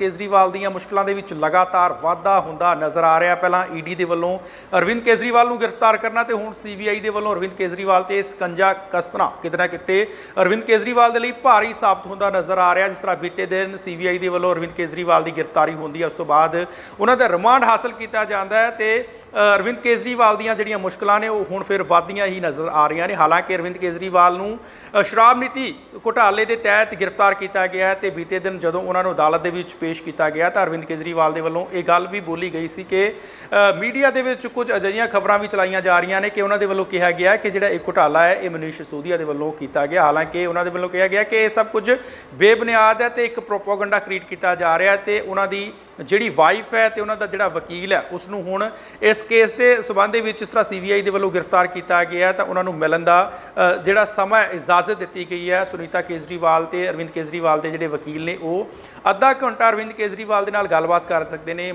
ਕੇਜਰੀਵਾਲ ਦੀਆਂ ਮੁਸ਼ਕਲਾਂ ਦੇ ਵਿੱਚ ਲਗਾਤਾਰ ਵਾਧਾ ਹੁੰਦਾ ਨਜ਼ਰ ਆ ਰਿਹਾ। ਪਹਿਲਾਂ ਈਡੀ ਦੇ ਵੱਲੋਂ ਅਰਵਿੰਦ ਕੇਜਰੀਵਾਲ ਨੂੰ ਗ੍ਰਿਫਤਾਰ ਕਰਨਾ ਤੇ ਹੁਣ ਸੀਬੀਆਈ ਦੇ ਵੱਲੋਂ ਅਰਵਿੰਦ ਕੇਜਰੀਵਾਲ ਤੇ ਸਕੰਜਾ ਕਸਣਾ ਕਿਤੇ ਨਾ ਕਿਤੇ ਅਰਵਿੰਦ ਕੇਜਰੀਵਾਲ ਦੇ ਲਈ ਭਾਰੀ ਸਾਬਤ ਹੁੰਦਾ ਨਜ਼ਰ ਆ ਰਿਹਾ, ਜਿਸ ਤਰ੍ਹਾਂ ਬੀਤੇ ਦਿਨ ਸੀਬੀਆਈ ਦੇ ਵੱਲੋਂ ਅਰਵਿੰਦ ਕੇਜਰੀਵਾਲ ਦੀ ਗ੍ਰਿਫਤਾਰੀ ਹੁੰਦੀ ਹੈ, ਉਸ ਤੋਂ ਬਾਅਦ ਉਹਨਾਂ ਦਾ ਰਿਮਾਂਡ ਹਾਸਲ ਕੀਤਾ ਜਾਂਦਾ ਹੈ ਤੇ ਅਰਵਿੰਦ ਕੇਜਰੀਵਾਲ ਦੀਆਂ ਜਿਹੜੀਆਂ ਮੁਸ਼ਕਲਾਂ ਨੇ, ਉਹ ਹੁਣ ਫਿਰ ਵਧਦੀਆਂ ਹੀ ਨਜ਼ਰ ਆ ਰਹੀਆਂ ਨੇ। ਹਾਲਾਂਕਿ ਅਰਵਿੰਦ ਕੇਜਰੀਵਾਲ ਨੂੰ ਸ਼ਰਾਬ ਨੀਤੀ ਘੁਟਾਲੇ ਦੇ ਤਹਿਤ ਗ੍ਰਿਫਤਾਰ ਕੀਤਾ ਗਿਆ ਹੈ ਤੇ ਬੀਤੇ ਦਿਨ ਜਦੋਂ ਉਹਨਾਂ ਨੂੰ ਅਦਾਲਤ ਦੇ ਵਿੱਚ ਪੇਸ਼ ਕੀਤਾ ਗਿਆ ਤਾਂ ਅਰਵਿੰਦ ਕੇਜਰੀਵਾਲ ਦੇ ਵੱਲੋਂ ਇਹ ਗੱਲ ਵੀ ਬੋਲੀ ਗਈ ਸੀ ਕਿ ਮੀਡੀਆ ਦੇ ਵਿੱਚ ਕੁਝ ਅਜਿਹੀਆਂ ਖਬਰਾਂ ਵੀ ਚਲਾਈਆਂ ਜਾ ਰਹੀਆਂ ਨੇ ਕਿ ਉਹਨਾਂ ਦੇ ਵੱਲੋਂ ਕਿਹਾ ਗਿਆ ਕਿ ਜਿਹੜਾ ਇਹ ਘੁਟਾਲਾ ਹੈ, ਇਹ ਮਨੀਸ਼ ਸੂਦੀਆ ਦੇ ਵੱਲੋਂ ਕੀਤਾ ਗਿਆ। ਹਾਲਾਂਕਿ ਉਹਨਾਂ ਦੇ ਵੱਲੋਂ ਕਿਹਾ ਗਿਆ ਕਿ ਇਹ ਸਭ ਕੁਝ ਬੇਬੁਨਿਆਦ ਹੈ ਤੇ ਇੱਕ ਪ੍ਰੋਪਾਗੈਂਡਾ ਕ੍ਰੀਏਟ ਕੀਤਾ ਜਾ ਰਿਹਾ ਹੈ ਤੇ ਉਹਨਾਂ ਦੀ ਜਿਹੜੀ ਵਾਈਫ ਹੈ ਤੇ ਉਹਨਾਂ ਦਾ ਜਿਹੜਾ ਵਕੀਲ ਹੈ ਉਸ ਨੂੰ ਹੁਣ ਇਸ ਕੇਸ ਦੇ ਸਬੰਧ ਦੇ ਵਿੱਚ ਜਿਸ ਤਰ੍ਹਾਂ ਸੀਬੀਆਈ ਦੇ ਵੱਲੋਂ ਗ੍ਰਿਫਤਾਰ ਕੀਤਾ ਗਿਆ ਤਾਂ ਉਹਨਾਂ ਨੂੰ ਮਿਲਣ ਦਾ ਜਿਹੜਾ ਸਮਾਂ ਇਜਾਜ਼ਤ ਦਿੱਤੀ ਗਈ ਹੈ। ਸੁਨੀਤਾ ਕੇਜਰੀਵਾਲ ਤੇ ਅਰਵਿੰਦ ਕੇਜਰੀਵਾਲ ਦੇ ਜਿਹੜੇ ਵਕੀਲ ਨੇ ਉਹ ਅੱਧਾ ਘੰਟਾ ਅਰਵਿੰਦ ਕੇਜਰੀਵਾਲ ਦੇ ਨਾਲ ਗੱਲਬਾਤ ਕਰ ਸਕਦੇ ਨੇ।